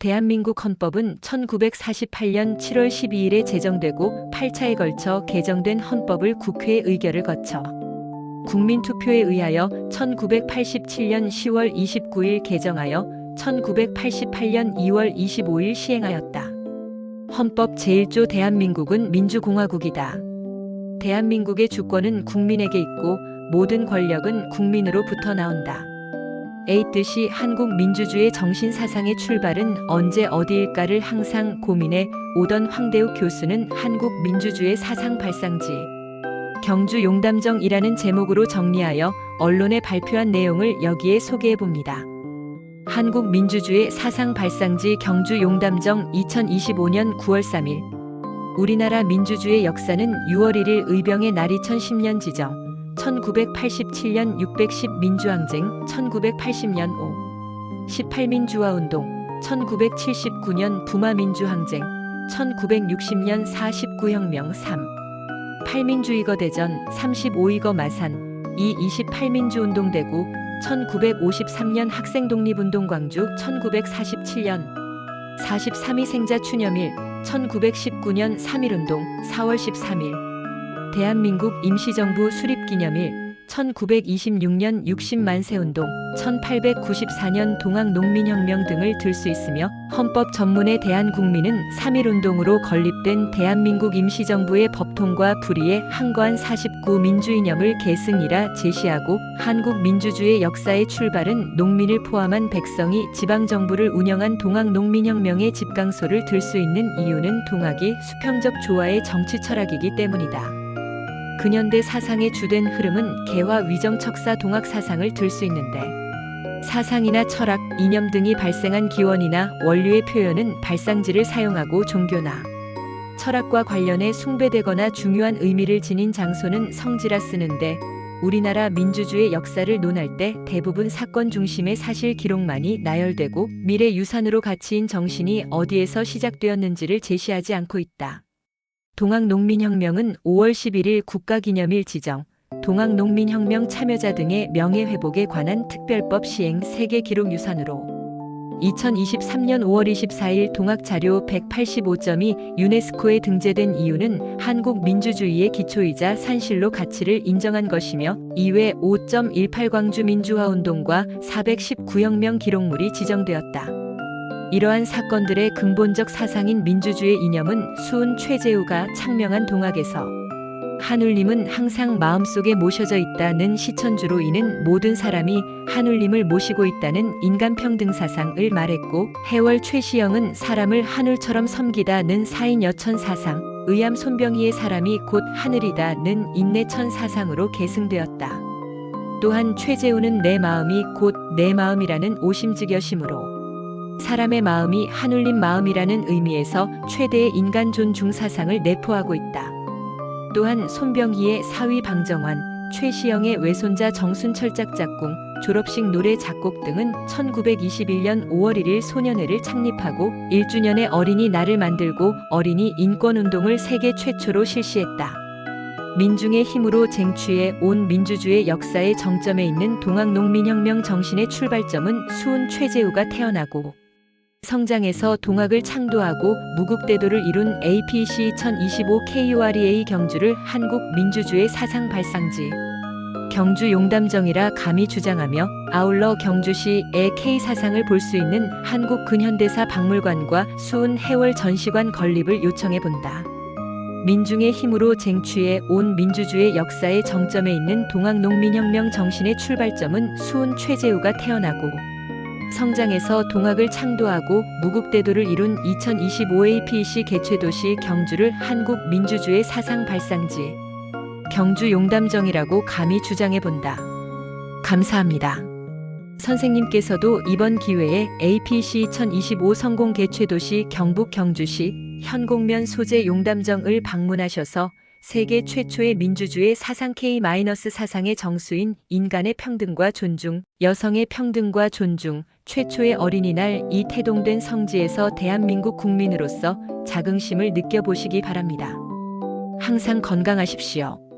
대한민국 헌법은 1948년 7월 12일에 제정되고 8차에 걸쳐 개정된 헌법을 국회 의결을 거쳐 국민투표에 의하여 1987년 10월 29일 개정하여 1988년 2월 25일 시행하였다. 헌법 제1조 대한민국은 민주공화국이다. 대한민국의 주권은 국민에게 있고 모든 권력은 국민으로부터 나온다. A 뜻이 한국 민주주의 정신 사상의 출발은 언제 어디일까를 항상 고민해 오던 황대욱 교수는 한국 민주주의 사상 발상지. 경주 용담정이라는 제목으로 정리하여 언론에 발표한 내용을 여기에 소개해 봅니다. 한국 민주주의 사상 발상지 경주 용담정 2025년 9월 3일. 우리나라 민주주의 역사는 6월 1일 의병의 날 2010년 지정 1987년 610 민주항쟁 1980년 5 18민주화운동 1979년 부마민주항쟁 1960년 49혁명 3 8민주의거 대전 35위거 마산 이 28민주운동 대구 1953년 학생독립운동 광주 1947년 43위 생자 추념일 1919년 3.1운동 4월 13일 대한민국 임시정부 수립기념일 1926년 60만 세운동 1894년 동학농민혁명 등을 들 수 있으며 헌법 전문에 대한 국민은 3.1운동으로 건립된 대한민국 임시정부의 법통과 불의의 항거한 49 민주이념을 계승이라 제시하고 한국 민주주의 역사의 출발은 농민을 포함한 백성이 지방정부를 운영한 동학농민혁명의 집강소를 들 수 있는 이유는 동학이 수평적 조화의 정치 철학이기 때문이다. 근현대 사상의 주된 흐름은 개화 위정척사 동학 사상을 들 수 있는데 사상이나 철학, 이념 등이 발생한 기원이나 원류의 표현은 발상지를 사용하고 종교나 철학과 관련해 숭배되거나 중요한 의미를 지닌 장소는 성지라 쓰는데 우리나라 민주주의 역사를 논할 때 대부분 사건 중심의 사실 기록만이 나열되고 미래 유산으로 가치인 정신이 어디에서 시작되었는지를 제시하지 않고 있다. 동학농민혁명은 5월 11일 국가기념일 지정, 동학농민혁명 참여자 등의 명예회복에 관한 특별법 시행 세계 기록 유산으로 2023년 5월 24일 동학자료 185점이 유네스코에 등재된 이유는 한국 민주주의의 기초이자 산실로 가치를 인정한 것이며 이외 5.18 광주 민주화운동과 419혁명 기록물이 지정되었다. 이러한 사건들의 근본적 사상인 민주주의 이념은 수은 최재우가 창명한 동학에서 한울림은 항상 마음속에 모셔져 있다는 시천주로 이는 모든 사람이 한울림을 모시고 있다는 인간평등 사상을 말했고 해월 최시영은 사람을 하늘처럼 섬기다는 사인 여천 사상, 의암 손병희의 사람이 곧 하늘이다는 인내천 사상으로 계승되었다. 또한 최재우는 내 마음이 곧 내 마음이라는 오심즉여심으로 사람의 마음이 하늘린 마음이라는 의미에서 최대의 인간 존중 사상을 내포하고 있다. 또한 손병희의 사위 방정환, 최시영의 외손자 정순철 짝짝꿍, 졸업식 노래 작곡 등은 1921년 5월 1일 소년회를 창립하고 1주년의 어린이 날을 만들고 어린이 인권운동을 세계 최초로 실시했다. 민중의 힘으로 쟁취해 온 민주주의 역사의 정점에 있는 동학농민혁명 정신의 출발점은 수은 최재우가 태어나고 성장해서 동학을 창도하고 무국대도를 이룬 APC 2025 KUREA 경주를 한국 민주주의 사상 발상지 경주 용담정이라 감히 주장하며 아울러 경주시의 K사상을 볼 수 있는 한국 근현대사 박물관과 수은 해월 전시관 건립을 요청해 본다. 민중의 힘으로 쟁취해 온 민주주의 역사의 정점에 있는 동학농민혁명 정신의 출발점은 수은 최재우가 태어나고 성장해서 동학을 창도하고 무국대도를 이룬 2025 APC 개최도시 경주를 한국 민주주의 사상 발상지 경주 용담정이라고 감히 주장해 본다. 감사합니다. 선생님께서도 이번 기회에 APC 2025 성공 개최도시 경북 경주시 현곡면 소재 용담정을 방문하셔서 세계 최초의 민주주의 사상 K-사상의 정수인 인간의 평등과 존중, 여성의 평등과 존중, 최초의 어린이날 이 태동된 성지에서 대한민국 국민으로서 자긍심을 느껴보시기 바랍니다. 항상 건강하십시오.